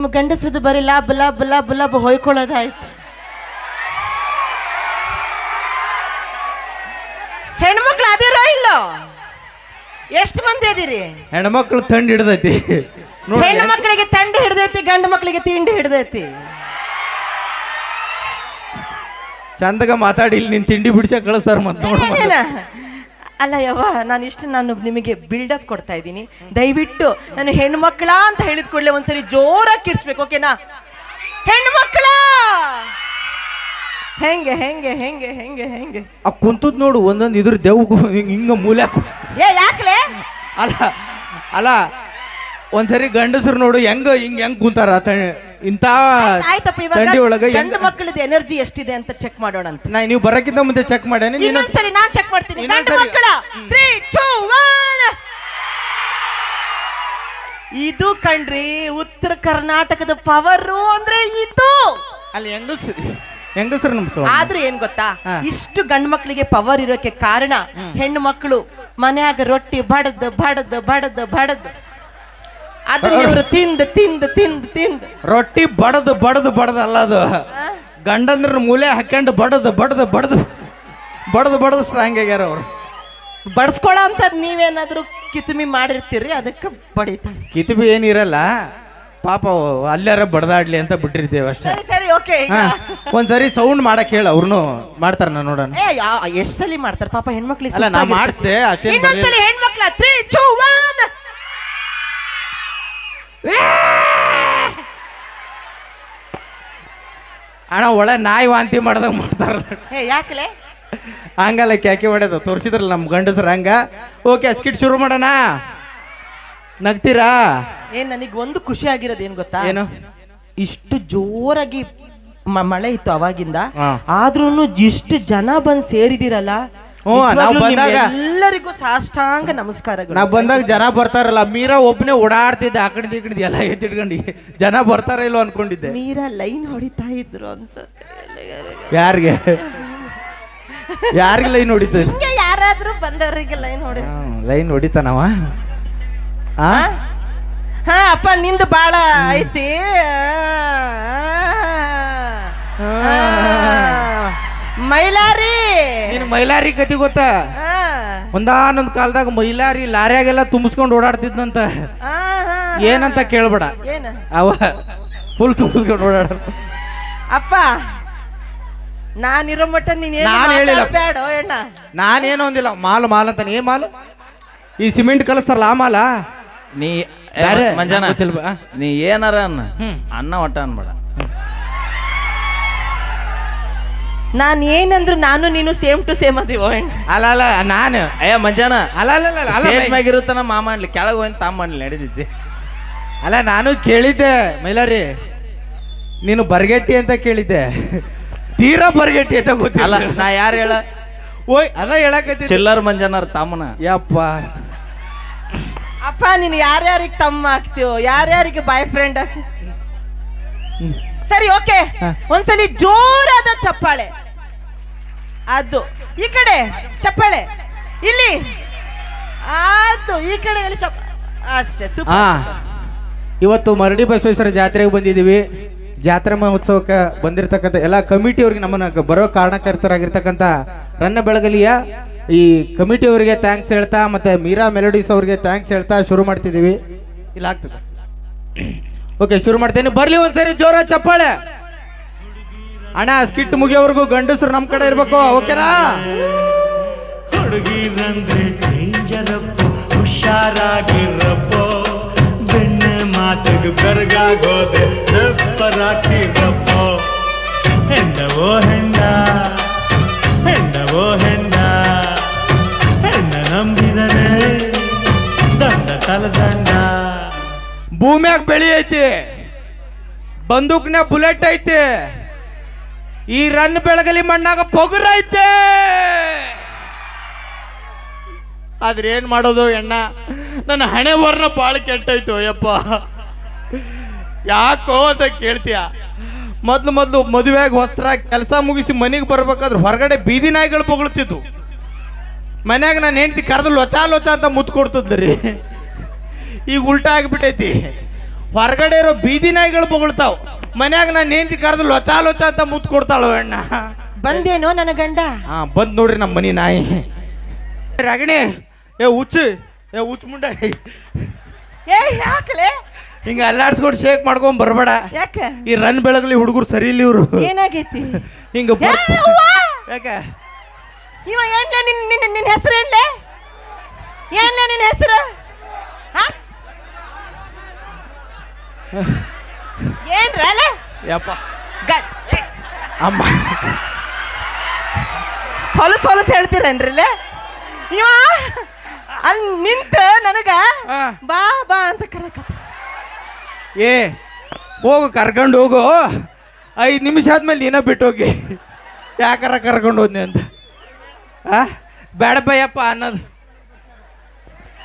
ನಿಮ್ಮ ಗಂಡಸ್ರದ್ದು ಬರೀ ಲಾಭ ಲಾಭ ಲಾಭ ಲಾಭ ಹೊಯ್ಕೊಳ್ಳೋದಾಯ್ತು. ಹೆಣ್ಮಕ್ಳು ಅದಿರೋ ಇಲ್ಲೋ? ಎಷ್ಟು ಮಂದಿ ಅದಿರಿ? ಹೆಣ್ಮಕ್ಳು ತಂಡ ಹಿಡ್ದೈತಿ. ಹೆಣ್ಣು ಮಕ್ಕಳಿಗೆ ತಂಡ ಹಿಡ್ದೈತಿ ಗಂಡು ಮಕ್ಕಳಿಗೆ ತಿಂಡಿ ಹಿಡ್ದೈತಿ. ಚಂದಗ ಮಾತಾಡಿ ಇಲ್ಲಿ ನಿನ್ ತಿಂಡಿ ಬಿಡಿಸ ಕಳಿಸ್ತಾರ ಮತ್ ನೋಡು ಮತ್ತೆ. ಏನೇನ? ಅಲ್ಲ ಯವ್ವ ನಾನು ಇಷ್ಟು ನಾನು ನಿಮಗೆ ಬಿಲ್ಡಪ್ ಕೊಡ್ತಾ ಇದ್ದೀನಿ. ದಯವಿಟ್ಟು ನಾನು ಹೆಣ್ಮಕ್ಳ ಅಂತ ಹೇಳಿದ ಕೂಡಲೇ ಒಂದ್ಸರಿ ಜೋರಾಗಿ ಕಿರ್ಚ್ಬೇಕು ಓಕೆನಾ ಹೆಣ್ಮಕ್ಳ! ಹೆಂಗೆ ಹೆಂಗೆ ಹೆಂಗೆ ಹೆಂಗೆ ಹೆಂಗೆ? ಆ ಕುಂತದ್ ನೋಡು ಒಂದೊಂದು ಇದ್ರ ದೇವ್ ಹಿಂಗ ಮೂಲೆ ಏ ಯಾಕ್ಲೆ? ಅಲ್ಲ ಅಲ್ಲ ಒಂದ್ಸರಿ ಗಂಡಸರು ನೋಡು ಹೆಂಗ ಹಿಂಗ್ ಹೆಂಗ್ ಕುಂತಾರ ಇಂತ ಆಯ್ತಪ್ಪ ಇವಾಗ ತಂಡಿ ಒಳಗ ಹೆಂಗ್ ಗಂಡು ಮಕ್ಕಳದ ಎನರ್ಜಿ ಎಷ್ಟಿದೆ ಅಂತ ಚೆಕ್ ಮಾಡೋಣ ಅಂತ. ನಾ ನೀವು ಬರಕ್ಕಿಂತ ಮುಂದೆ ಚೆಕ್ ಮಾಡೇನೆ ನೀನು ಇನ್ನೊಂದ್ಸರಿ ನಾನ್ ಚೆಕ್ ಮಾಡ್ತೀನಿ. ಗಂಡು ಇನ್ನೊಂದ್ಸರಿ. ಮಕ್ಕಳ ತ್ರೀ ಟೂ ಒನ್ ಇದು ಕಣ್ರಿ ಉತ್ತರ ಕರ್ನಾಟಕದ ಪವರು ಅಂದ್ರೆ ಇದು. ಅಲ್ಲಿ ಹೆಂಗಸ್ರು ಹೆಂಗಸ್ರು ನಮ್ ಆದ್ರೂ ಏನ್ ಗೊತ್ತಾ? ಹಾ. ಇಷ್ಟು ಗಂಡು ಮಕ್ಕಳಿಗೆ ಪವರ್ ಇರೋಕೆ ಕಾರಣ ಹ್ಮ್. ಹೆಣ್ಣು ಮಕ್ಕಳು ಮನ್ಯಾಗ ರೊಟ್ಟಿ ಬಡದ್ ಬಡದ್ ಬಡದ್ ಬಡದ್. ಅದನ್ನ ಇವ್ರು ತಿಂದು ತಿಂದ್ ತಿಂದ್ ತಿಂದು. ರೊಟ್ಟಿ ಬಡದು ಬಡದು ಬಡದು ಅಲ್ಲ ಅದು? ಗಂಡಂದ್ರ ಮೂಲೆ ಹಾಕೊಂಡು ಬಡದು ಬಡದು ಬಡದು ಬಡದು ಬಡದು ಸ್ಟ್ರಾಂಗ್ ಆಗ್ಯಾರ ಅವ್ರು. ಬಡ್ಸ್ಕೊಳೋ ಅಂತದ್ ನೀವೇನಾದ್ರೂ ಕಿತ್ಮಿ ಮಾಡಿರ್ತೀರಿ? ಅದಕ್ಕೆ ಬಡಿತಾರೆ ಕಿತ್ಮಿ ಏನಿರಲ್ಲ ಪಾಪ ಅಲ್ಲಾರ ಬಡದಾಡ್ಲಿ ಅಂತ ಬಿಟ್ಟಿರ್ತೇವೆ ಅಷ್ಟೇ. ಸರಿ ಸರಿ ಓಕೆ ಒಂದ್ಸರಿ ಸೌಂಡ್ ಮಾಡಕ್ ಹೇಳ ಅವ್ರು ಮಾಡ್ತಾರ ನಾ ನೋಡೋಣ. ಎಷ್ಟ್ ಸಲಿ ಮಾಡ್ತಾರೆ? ಪಾಪ ಹೆಣ್ಮಕ್ಳಿಗೆ ಅಲ್ಲ ನಾ ಮಾಡ್ತೇ ಅಷ್ಟೇ. ಹೆಣ್ಮಕ್ಳ ತ್ರೀ ಟೂ ಒನ್ ಅಣ್ಣ ಒಳ್ಳೆ ನಾಯಿ ವಾಂತಿ ಮಾಡ್ದಾಗ ಮಾಡ್ತಾರ. ಏ ಯಾಕಲೆ? ಹಂಗಲ್ಲ ಕ್ಯಾಕಿ ಹೊಡೆದು ತೋರಿಸಿದ್ರಲ್ಲ ನಮ್ಮ ಗಂಡಸ್ರ ಹಂಗ. ಓಕೆ ಸ್ಕಿಟ್ ಶುರು ಮಾಡೋಣ. ನಗ್ತೀರಾ? ಏನ್ ನನಗೆ ಒಂದು ಖುಷಿ ಆಗಿರೋದು ಏನ್ ಗೊತ್ತಾ? ಏನು? ಇಷ್ಟು ಜೋರಾಗಿ ಮ- ಮಳೆ ಇತ್ತು ಅವಾಗಿಂದ. ಹಾ. ಆದ್ರೂನು ಇಷ್ಟು ಜನ ಬಂದು ಸೇರಿದಿರಲ್ಲ. ಹ್ಞೂ, ನಾವ್ ಬಂದಾಗ- ಎಲ್ಲರಿಗೂ ಸಾಷ್ಟಾಂಗ ನಮಸ್ಕಾರಗಳು. ನಾವು ಬಂದಾಗ ಜನ ಬರ್ತಾರಲ್ಲ ಮೀರಾ ಒಬ್ಬನೇ ಓಡಾಡ್ತಿದ್ದೆ ಆ ಕಡೆ ಈ ಕಡೆ ಎಲ್ಲ ಎತ್ತಿಟ್ಕೊಂಡು ಜನ ಬರ್ತಾರ ಇಲ್ಲೋ ಅನ್ಕೊಂಡಿದ್ದೆ. ಮೀರಾ ಲೈನ್ ಹೊಡಿತಾ ಇದ್ರು ಅನ್ಸುತ್ತೆ. ಯಾರಿಗೆ? ಯಾರಿಗೆ ಲೈನ್ ಹೊಡಿತ ಹಿಂಗೆ ಯಾರಾದ್ರೂ ಬಂದವರಿಗೆ ಲೈನ್ ಹೊಡಿ ಲೈನ್ ಹೊಡಿತಾನವ. ಆ? ಹಾ? ಅಪ್ಪ ನಿಂದು ಬಾಳ ಐತಿ. ಆ, ಮೈಲಾರಿ. ನೀನು ಮೈಲಾರಿ ಕತಿ ಗೊತ್ತಾ? ಆ, ಒಂದಾನೊಂದ್ ಕಾಲದಾಗ ಮೈಲಾರಿ ಲಾರ್ಯಾಗೆಲ್ಲ ತುಂಬಿಸ್ಕೊಂಡು ಓಡಾಡ್ತಿದ್ನಂತ. ಆ, ಆ, ಏನಂತ ಕೇಳ್ಬೇಡ. ಏನ? ಅವ ಫುಲ್ ತುಂಬಿಸ್ಕೊಂಡು ಓಡಾಡ ಅಪ್ಪ ನಾನಿರೋ ಮಟ್ಟ ನೀನ್ ನಾನ್ ಹೇಳಿಲ್ಲ. ಬೇಡ ಅಣ್ಣ. ನಾನೇನು ಅಂದಿಲ್ಲ. ಮಾಲು ಮಾಲ್ ಅಂತ ಏ ಮಾಲು? ಈ ಸಿಮೆಂಟ್ ಕಲಿಸ್ತಾರಲ್ಲ ಆ ಮಾಲ? ನೀ ಯಾರು ಮಂಜಾನ? ನೀ ಏನಾರ ಅನ್ನ. ಅನ್ನ ಒಟ್ಟ ಅನ್ಬೇಡ. ನಾನ್ ಏನಂದ್ರು ನಾನು ನೀನು ಸೇಮ್ ಟು ಸೇಮ್ ಅದೀವ ಅಲ್ಲ ಅಲ್ಲ ನಾನು. ಅಯ್ಯ ಮಂಜಾನ. ಅಲ್ಲ ಅಲ್ಲ ಅಲ್ಲ, ಅಲ್ಲ ಸ್ಟೇಜ್ ಮೈ- ಮ್ಯಾಗ ಇರುತ್ತಾನ ಮಾಮ ಅನ್ಲಿ ಕೆಳಗೆ ಹೋಗಿ ತಾಮ ಮಾಡ್ಲಿ ನಡೆದಿದ್ದೆ ಅಲ್ಲ ನಾನು ಕೇಳಿದ್ದೆ ಮೈಲಾರಿ. ನೀನು ಬರ್ಗೆಟ್ಟಿ ಅಂತ ಕೇಳಿದ್ದೆ. ತೀರಾ ಬರ್ಗೆಟ್ಟಿ ಅಂತ ಗೊತ್ತಿಲ್ಲ. ನಾ ಯಾರು ಹೇಳ? ಓಯ್ ಅದ ಹೇಳಕತ್ತಿ ಚಿಲ್ಲರ್ ಮಂಜಾನರ್ ತಮ್ಮನ. ಯಪ್ಪ. ಅಪ್ಪ ನೀನು ಯಾರ್ಯಾರಿಗೆ ತಮ್ಮ ಆಗ್ತೀವೋ ಯಾರ್ಯಾರಿಗೆ ಬಾಯ್ ಫ್ರೆಂಡ್. ಸರಿ ಓಕೆ ಒಂದ್ಸಲಿ ಜೋರಾದ ಚಪ್ಪಾಳೆ. ಅದು. ಈ ಕಡೆ ಚಪ್ಪಾಳೆ. ಇಲ್ಲಿ. ಅದು, ಈ ಕಡೆ ಅಷ್ಟೇ ಇವತ್ತು ಮರಡಿ ಬಸವೇಶ್ವರ ಜಾತ್ರೆಗೆ ಬಂದಿದ್ದೀವಿ. ಜಾತ್ರೆ ಮಹೋತ್ಸವಕ್ಕೆ ಬಂದಿರತಕ್ಕಂಥ ಎಲ್ಲ ಕಮಿಟಿಯವ್ರಿಗೆ ನಮ್ಮನ್ನ ಬರೋ ಕಾರಣಕರ್ತರಾಗಿರ್ತಕ್ಕಂಥ ರನ್ನ ಬೆಳಗಲಿಯ ಈ ಕಮಿಟಿಯವರಿಗೆ ಥ್ಯಾಂಕ್ಸ್ ಹೇಳ್ತಾ ಮತ್ತೆ ಮೀರಾ ಮೆಲೋಡಿಸ್ ಅವರಿಗೆ ಥ್ಯಾಂಕ್ಸ್ ಹೇಳ್ತಾ ಶುರು ಮಾಡ್ತಿದ್ದೀವಿ. ಇಲ್ಲ ಆಗ್ತದೆ. ಓಕೆ ಶುರು ಮಾಡ್ತೇನೆ. ಬರ್ಲಿ ಒಂದ್ಸರಿ ಜೋರ ಚಪ್ಪಾಳೆ. ಅಣ್ಣ ಸ್ಕಿಟ್ ಮುಗಿಯೋವರೆಗೂ ಗಂಡಸರು ನಮ್ಮ ಕಡೆ ಇರ್ಬೇಕು ಓಕೆನಾ? ಹುಡುಗಿರಂದ್ರೆ ಹುಷಾರಾಗಿರಪ್ಪ ಹುಷಾರಾಗಿರಪ್ಪೋ. ಬೆಣ್ಣೆ ಮಾತಿಗೆ ಬೆರಗಾಗೋದೆ ದಪ್ಪರಾಕಿರಪ್ಪ ಹೆಂಡವೋ ಹೆಂಡ ಹೆಂಡವೋ ಹೆಂಡ ಹೆಣ್ಣ ನಂಬಿದರೆ ದಂಡ ತಲದಂಡ. ಭೂಮ್ಯಾಗ ಬೆಳಿ ಐತಿ ಬಂದೂಕ್ನ ಬುಲೆಟ್ ಐತಿ. ಈ ರನ್ ಬೆಳಗಲಿ ಮಣ್ಣಾಗ ಪೊಗುರೈತೆ ಆದ್ರೆ ಏನ್ ಮಾಡೋದು ಎಣ್ಣ ನನ್ನ ಹಣೆ ವರ್ಣ ಬಾಳ ಕೆಟ್ಟೈತು ಯಪ್ಪ ಯಾಕೋ ಅಂತ ಕೇಳ್ತೀಯ? ಮೊದ್ಲು ಮೊದ್ಲು ಮದುವೆಯಾಗಿ ವಸ್ತ್ರ ಕೆಲಸ ಮುಗಿಸಿ ಮನೆಗೆ ಬರ್ಬೇಕಾದ್ರೆ ಹೊರಗಡೆ ಬೀದಿ ನಾಯಿಗಳು ಬೊಗಳ್ತಿದ್ವು. ಮನ್ಯಾಗ ನಾನು ಹೆಂಡ್ತಿ ಕರೆದು ಲೊಚ ಲೊಚ ಅಂತ ಮುತ್ತು ಕೊಡ್ತದ್ರಿ ಈಗ ಉಲ್ಟಾ ಆಗಿಬಿಟ್ಟೈತಿ ಹೊರಗಡೆ ಇರೋ ಬೀದಿ ನಾಯಿಗಳು ಬೊಗಳ್ತಾವ್. ಮನ್ಯಾಗ ನಾನು ಹೆಂಡತಿ ಕರೆದು ಲೊಚ ಲೊಚ ಅಂತ ಮುತ್ತು ಕೊಡ್ತಾಳು ಅಣ್ಣ. ಬಂದೇನೋ ನನ್ನ ಗಂಡ? ಹಾ ಬಂದ್ ನೋಡ್ರಿ ನಮ್ಮ ಮನಿ ನಾಯಿ. ರಾಗಿಣಿ ಏ ಉಚ್ಚು ಏ ಉಚ್ಚು ಮುಂಡ. ಏ ಯಾಕಲೆ? ಹಿಂಗ ಅಲ್ಲಾಡ್ಸ್ಕೊಂಡು ಶೇಕ್ ಮಾಡ್ಕೊಂಡ್ ಬರ್ಬೇಡ. ಯಾಕೆ? ಈ ರನ್ ಬೆಳಗ್ಲಿ ಹುಡುಗರು ಸರಿ ಇಲ್ಲ ಇವ್ರು. ಏನಾಗೈತಿ? ಹಿಂಗ ಏ, ಬರ್ತ- ಅವ್ವ! ಯಾಕ? ಇವ ಏನ್ಲೆ ನಿನ್ ನಿನ್ನ ನಿನ್ನ ಹೆಸರು ಏನ್ಲೆ? ಏನ್ಲೆ ನಿನ್ನ ಹೆಸರು? ಹಾ ಏನ್ರಲೆ ಯಪ್ಪ. ಅಮ್ಮ. ಹೊಲಸ್ ಹೊಲಸ್ ಇವ ಅಲ್ಲಿ ನಿಂತ ನನಗ. ಬಾ ಬಾ ಅಂತ ಕರಕ ಏ ಹೋಗು ಕರ್ಕೊಂಡು ಹೋಗು. ಐದು ನಿಮಿಷ ಆದ್ಮೇಲೆ ನೀನ ಬಿಟ್ಟು ಹೋಗಿ ಯಾಕಾರ ಕರ್ಕೊಂಡು ಹೋದ್ನಿ ಅಂತ. ಆ? ಬೇಡ ಬಯ್ಯಪ್ಪ ಅನ್ನೋದು.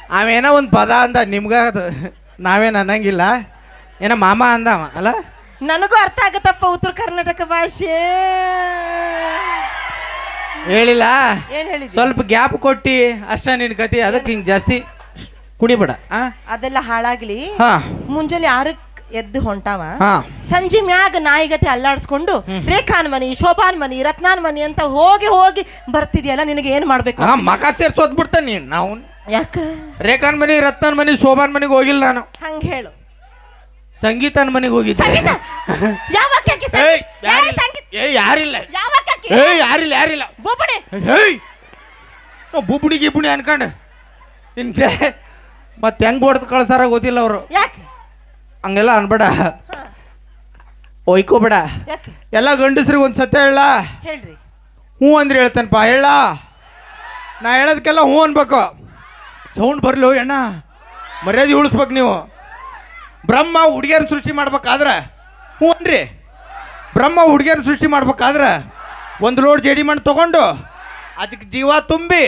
ಅವೇನೋ ಒಂದು ಪದ ಅಂದ ನಿಮ್ಗ ಅದು. ನಾವೇನು ಅನ್ನಂಗಿಲ್ಲ. ಏನೋ ಮಾಮ ಅಂದ ಅಲ್ಲ? ನನಗೂ ಅರ್ಥ ಆಗತ್ತಪ್ಪ ಉತ್ತರ ಕರ್ನಾಟಕ ಭಾಷೆ. ಹೇಳಿಲ್ಲ? ಏನ್ ಹೇಳಿ ಸ್ವಲ್ಪ ಗ್ಯಾಪ್ ಕೊಟ್ಟಿ ಅಷ್ಟ ನಿನ್ ಕತಿ ಅದಕ್ಕೆ ಹಿಂಗ್ ಜಾಸ್ತಿ ಕುಡಿಬೇಡ ಆ? ಅದೆಲ್ಲ ಹಾಳಾಗ್ಲಿ. ಹಾ. ಮುಂಜಾನೆ ಆರಕ್ ಎದ್ದು ಹೊಂಟಾವ. ಹಾ. ಸಂಜೆ ಮ್ಯಾಗ ನಾಯಿಗತೆ ಅಲ್ಲಾಡ್ಸ್ಕೊಂಡು ಹ್ಮ್. ರೇಖಾನ್ ಮನಿ ಶೋಭಾನ್ ಮನಿ ರತ್ನಾನ್ ಮನಿ ಅಂತ ಹೋಗಿ ಹೋಗಿ ಬರ್ತಿದ್ಯಲ್ಲ ನಿನಗೆ ಏನ್ ಮಾಡ್ಬೇಕು? ಆ, ಮಕ ಸೇರ್ಸೋದ್ ಬಿಡ್ತಾನೆ ನೀನು. ನಾವು ಯಾಕ? ರೇಖಾನ್ ಮನಿ ರತ್ನನ್ ಮನಿ ಶೋಭಾನ್ ಮನಿಗೆ ಹೋಗಿಲ್ಲ ನಾನು. ಹಂಗ ಹೇಳು. ಸಂಗೀತನ ಮನೆಗೆ ಹೋಗಿದ್ದೆ. ಸಂಗೀತ? ಯಾವ ಸಂಗೀತ? ಏಯ್ ಯಾರಿಲ್ಲ. ಸಂಗೀತ? ಏ ಯಾರಿಲ್ಲ. ಯಾವ ಯಾರಿಲ್ಲ ಯಾರಿಲ್ಲ. ಬೊಬ್ಬಡೆ ಏಯ್ ನಾವು ಬುಬ್ಣಿ ಗಿಬ್ಣಿ ಅನ್ಕಂಡು. ನಿನ್ಗೆ ಮತ್ತೆ ಹೆಂಗ್ ಹೊಡೆದು ಕಳ್ಸಾರ ಗೊತ್ತಿಲ್ಲ ಅವರು. ಯಾಕೆ? ಹಂಗೆಲ್ಲ ಅನ್ಬೇಡ. ಹಾ, ಒಯ್ಕೋಬೇಡ. ಯಾಕೆ? ಎಲ್ಲ ಗಂಡಸ್ರಿಗೆ ಒಂದು ಸತ್ಯ ಹೇಳ. ಹೇಳ್ರಿ. ಹ್ಞೂ ಅಂದ್ರೆ ಹೇಳ್ತಾನಪ್ಪ ಹೇಳ. ನಾ ಹೇಳೋದಕ್ಕೆಲ್ಲ ಹ್ಞೂ ಅನ್ಬೇಕು. ಸೌಂಡ್ ಬರಲು ಅಣ್ಣ ಮರ್ಯಾದೆ ಉಳಿಸ್ಬೇಕು ನೀವು. ಬ್ರಹ್ಮ ಹುಡುಗಿಯರ ಸೃಷ್ಟಿ ಮಾಡ್ಬೇಕಾದ್ರೆ? ಹ್ಞೂ ಅನ್ರಿ. ಬ್ರಹ್ಮ ಹುಡುಗಿಯರ ಸೃಷ್ಟಿ ಮಾಡ್ಬೇಕಾದ್ರೆ ಒಂದು ಲೋಡ್ ಜೇಡಿ ಮಣ್ಣು ತಗೊಂಡು ಅದಕ್ಕೆ ಜೀವ ತುಂಬಿ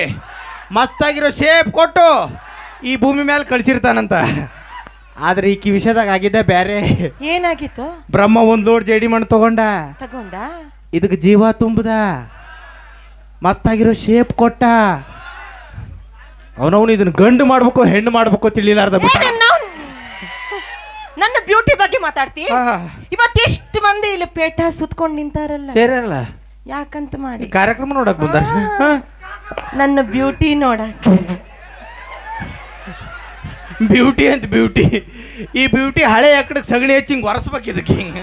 ಮಸ್ತಾಗಿರೋ ಶೇಪ್ ಕೊಟ್ಟು ಈ ಭೂಮಿ ಮೇಲೆ ಕಳಿಸಿರ್ತಾನಂತ. ಆದ್ರೆ ಈ ವಿಷಯದಾಗ ಆಗಿದ್ದೆ ಬೇರೆ ಏನಾಗಿತ್ತು? ಬ್ರಹ್ಮ ಒಂದು ಲೋಡ್ ಜೇಡಿ ಮಣ್ಣು ತಗೊಂಡ. ತಗೊಂಡ? ಇದಕ್ಕೆ ಜೀವ ತುಂಬದ. ಮಸ್ತಾಗಿರೋ ಶೇಪ್ ಕೊಟ್ಟ. ಅವನವನು ಇದನ್ನ ಗಂಡು ಮಾಡ್ಬೇಕು ಹೆಣ್ಣು ಮಾಡ್ಬೇಕು ತಿಳಿಲಾರ್ದ ಬಿಟ್ಟ. ನನ್ನ ಬ್ಯೂಟಿ ಬಗ್ಗೆ ಮಾತಾಡ್ತಿ? ಇವತ್ತಿಷ್ಟು ಮಂದಿ ಇಲ್ಲಿ ಪೇಟ ಸುತ್ಕೊಂಡು ನಿಂತಾರಲ್ಲ? ಸೇರಲ್ಲ ಯಾಕಂತ ಮಾಡಿ? ಕಾರ್ಯಕ್ರಮ ನೋಡಕ್ ಬಂದಾರ. ನನ್ನ ಬ್ಯೂಟಿ ನೋಡ ಬ್ಯೂಟಿ ಅಂತ ಬ್ಯೂಟಿ ಈ ಬ್ಯೂಟಿ ಹಳೆ ಎಕಡೆ ಸಗಣಿ ಹಚ್ಚಿ ಹಿಂಗೆ ಒರೆಸ್ಬೇಕು ಇದಕ್ಕೆ ಹಿಂಗ.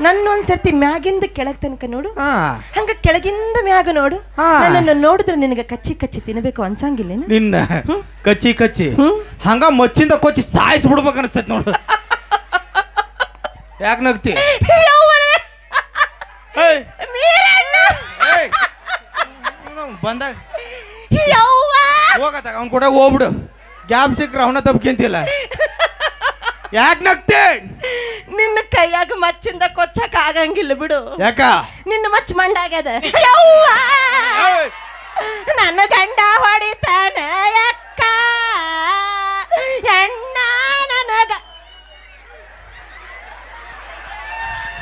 ನನ್ನ ಒಂದ್ಸರ್ತಿ ಮ್ಯಾಗಿಂದ ಕೆಳಗ್ ತನಕ ನೋಡು ಹಾ ಹಂಗ ಕೆಳಗಿಂದ ಮ್ಯಾಗ ನೋಡು ಹಾ. ನನ್ನನ್ನು ನೋಡಿದ್ರೆ ನಿನಗೆ ಕಚ್ಚಿ ಕಚ್ಚಿ ತಿನ್ಬೇಕು ಅನ್ಸಂಗಿಲ್ಲ ನಿನ್ನ ಹ್ಮ್. ಕಚ್ಚಿ ಕಚ್ಚಿ ಹ್ಮ್ ಹಂಗ ಮಚ್ಚಿಂದ ಕೊಚ್ಚಿ ಸಾಯಿಸ್ ಬಿಡ್ಬೇಕು ಅನಿಸ್ತೈತಿ ನೋಡು ಯಾಕೆ ನಗ್ತಿ ಯವ್ವನೇ! ಏಯ್, ಮೀರಣ್ಣ! ಏಯ್. ಅವ್ನು ಬಂದಾಗ ಯವ್ವ! ಹೋಗತ್ತ ಅವ್ನ ಕೂಡ ಹೋಗ್ಬಿಡು ಗ್ಯಾಪ್ ಸಿಕ್ಕ್ರೆ ಅವನ ತಪ್ಕೊಂತಿಲ್ಲ ಯಾಕೆ ನಗ್ತಿ? ನಿನ್ನ ಕೈಯಾಗ ಮಚ್ಚಿಂದ ಕೊಚ್ಚಕ್ ಆಗಂಗಿಲ್ಲ ಬಿಡು. ಯಾಕ? ನಿನ್ನ ಮಚ್ಚ ಮಂಡಾಗ್ಯದ ಯವ್ವ! ನನ್ನ ಗಂಡ ಹೊಡಿತಾನ ಅಕ್ಕ! ಎಣ್ಣ ನನಗ.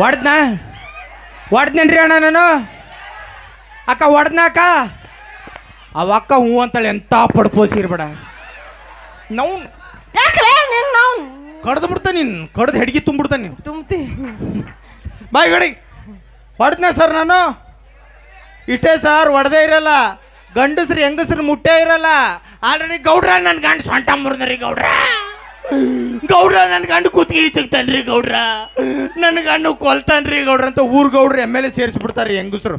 ಹೊಡ್ದ್ನ ಹೊಡ್ದ್ನೇನ್ರಿ ಅಣ್ಣ ನಾನು? ಅಕ್ಕ ಹೊಡ್ದ್ನ ಅಕ್ಕ? ಅವ ಅಕ್ಕ ಹ್ಞೂ ಅಂತಾಳೆ ಎಂತ ಪಡ್ಕೋಸಿರ್ಬೇಡ ನೌನ್. ಯಾಕಲೇ ನಿನ್ನ ನಾವು ಕಡ್ದು ಬಿಡ್ತ ನೀನು ಕಡ್ದು ಹೆಡ್ಗಿ ತುಂಬಿಡ್ತಾನೆ ನೀನು. ತುಂಬ್ತಿ. ಬಾಯ್ ಗಡಿ ಹೊಡ್ದ್ನ ಸರ್ ನಾನು. ಇಷ್ಟೇ ಸರ್ ಹೊಡೆದೇ ಇರಲ್ಲ. ಗಂಡಸ್ರು ಹೆಂಗಸ್ರು ಮುಟ್ಟೇ ಇರಲ್ಲ. ಆಲ್ರೆಡಿ ಗೌಡ್ರ ನನ್ನ ಗಂಡ ಸೊಂಟ ಮುರಿದ್ರಿ ಗೌಡ್ರ. ಗೌಡ್ರ ನನ್ನ ಗಂಡ ಕುತ್ತಿಗೆ ಸಿಗ್ತಾನ್ರಿ ಗೌಡ್ರ. ನನ್ನ ಗಂಡು ಕೊಲ್ತಾನ್ರಿ ಗೌಡ್ರ ಅಂತ ಊರ್ ಗೌಡ್ರು ಎಂ ಎಲ್ ಎ ಸೇರಿಸ್ಬಿಡ್ತಾರೆ ಹೆಂಗಸ್ರು.